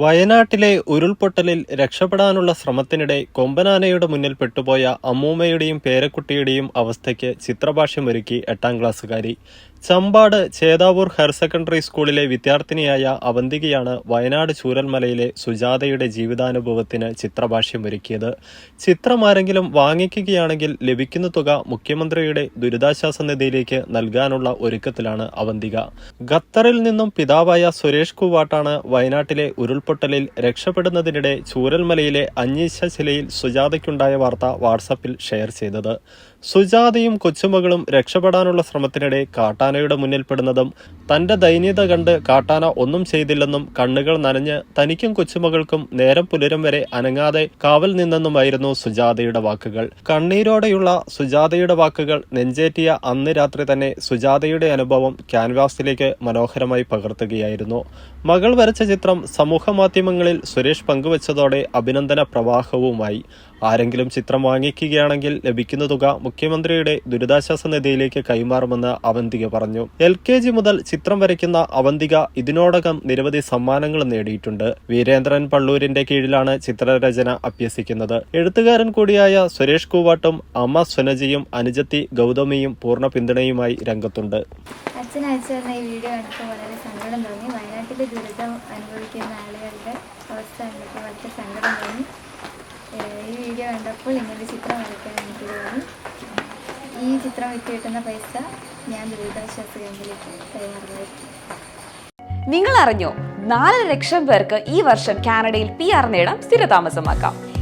വയനാട്ടിലെ ഉരുൾപൊട്ടലിൽ രക്ഷപ്പെടാനുള്ള ശ്രമത്തിനിടെ കൊമ്പനാനയുടെ മുന്നിൽ പെട്ടുപോയ അമ്മൂമ്മയുടെയും പേരക്കുട്ടിയുടെയും അവസ്ഥയ്ക്ക് ചിത്രഭാഷ്യമൊരുക്കി എട്ടാം ക്ലാസ്സുകാരി. ചമ്പാട് ചേതാവൂർ ഹയർ സെക്കൻഡറി സ്കൂളിലെ വിദ്യാർത്ഥിനിയായ അവന്തികയാണ് വയനാട് ചൂരൽമലയിലെ സുജാതയുടെ ജീവിതാനുഭവത്തിന് ചിത്രഭാഷ്യമൊരുക്കിയത് ചിത്രം ആരെങ്കിലും വാങ്ങിക്കുകയാണെങ്കിൽ ലഭിക്കുന്ന തുക മുഖ്യമന്ത്രിയുടെ ദുരിതാശ്വാസ നിധിയിലേക്ക് നൽകാനുള്ള ഒരുക്കത്തിലാണ് അവന്തിക. ഖത്തറിൽ നിന്നും പിതാവായ സുരേഷ് കുവാട്ടാണ് വയനാട്ടിലെ ഉരുൾപൊട്ടലിൽ രക്ഷപ്പെടുന്നതിനിടെ ചൂരൽമലയിലെ അഞ്ഞീശശിലയിൽ സുജാതയ്ക്കുണ്ടായ വാർത്ത വാട്സാപ്പിൽ ഷെയർ ചെയ്തത്. സുജാതയും കൊച്ചുമകളും രക്ഷപ്പെടാനുള്ള ശ്രമത്തിനിടെ കാട്ടാനയുടെ മുന്നിൽപ്പെടുന്നതും തന്റെ ദൈന്യത കണ്ട് കാട്ടാന ഒന്നും ചെയ്തില്ലെന്നും കണ്ണുകൾ നനഞ്ഞ് തനിക്കും കൊച്ചുമകൾക്കും നേരം പുലരും വരെ അനങ്ങാതെ കാവൽ നിന്നെന്നുമായിരുന്നു സുജാതയുടെ വാക്കുകൾ. കണ്ണീരോടെയുള്ള സുജാതയുടെ വാക്കുകൾ നെഞ്ചേറ്റിയ അന്ന് രാത്രി തന്നെ സുജാതയുടെ അനുഭവം ക്യാൻവാസിലേക്ക് മനോഹരമായി പകർത്തുകയായിരുന്നു. മകൾ വരച്ച ചിത്രം സമൂഹ മാധ്യമങ്ങളിൽ സുരേഷ് പങ്കുവച്ചതോടെ അഭിനന്ദന പ്രവാഹവുമായി. ആരെങ്കിലും ചിത്രം വാങ്ങിക്കുകയാണെങ്കിൽ ലഭിക്കുന്ന തുക മുഖ്യമന്ത്രിയുടെ ദുരിതാശ്വാസ നിധിയിലേക്ക് കൈമാറുമെന്ന് അവന്തിക പറഞ്ഞു. എൽ കെ ജി മുതൽ ചിത്രം വരയ്ക്കുന്ന അവന്തിക ഇതിനോടകം നിരവധി സമ്മാനങ്ങൾ നേടിയിട്ടുണ്ട്. വീരേന്ദ്രൻ പള്ളൂരിന്റെ കീഴിലാണ് ചിത്രരചന അഭ്യസിക്കുന്നത്. എഴുത്തുകാരൻ കൂടിയായ സുരേഷ് കൂവാട്ടും അമ്മ സുനജിയും അനുജത്തി ഗൗതമിയും പൂർണ പിന്തുണയുമായി രംഗത്തുണ്ട്. അച്ഛൻ അയച്ചു ഈ വീഡിയോ കണ്ടപ്പോൾ വളരെ സങ്കടം തോന്നി. വയനാട്ടിലെ ദുരിതം അനുഭവിക്കുന്ന ആളുകളുടെ അവസ്ഥ കണ്ടപ്പോൾ വളരെ സങ്കടം തോന്നി. ഈ വീഡിയോ കണ്ടപ്പോൾ ഇങ്ങനൊരു ചിത്രം വരയ്ക്കാൻ എനിക്ക് തോന്നി. ഈ ചിത്രം വിറ്റ് കിട്ടുന്ന പൈസ ഞാൻ ദുരിതാശ്വാസ ക്യാമ്പിലേക്ക് കൈമാറുന്നത് നിങ്ങൾ അറിഞ്ഞോ നാല് ലക്ഷം പേർക്ക് ഈ വർഷം കാനഡയിൽ പി ആർ നേടാം സ്ഥിരതാമസമാക്കാം.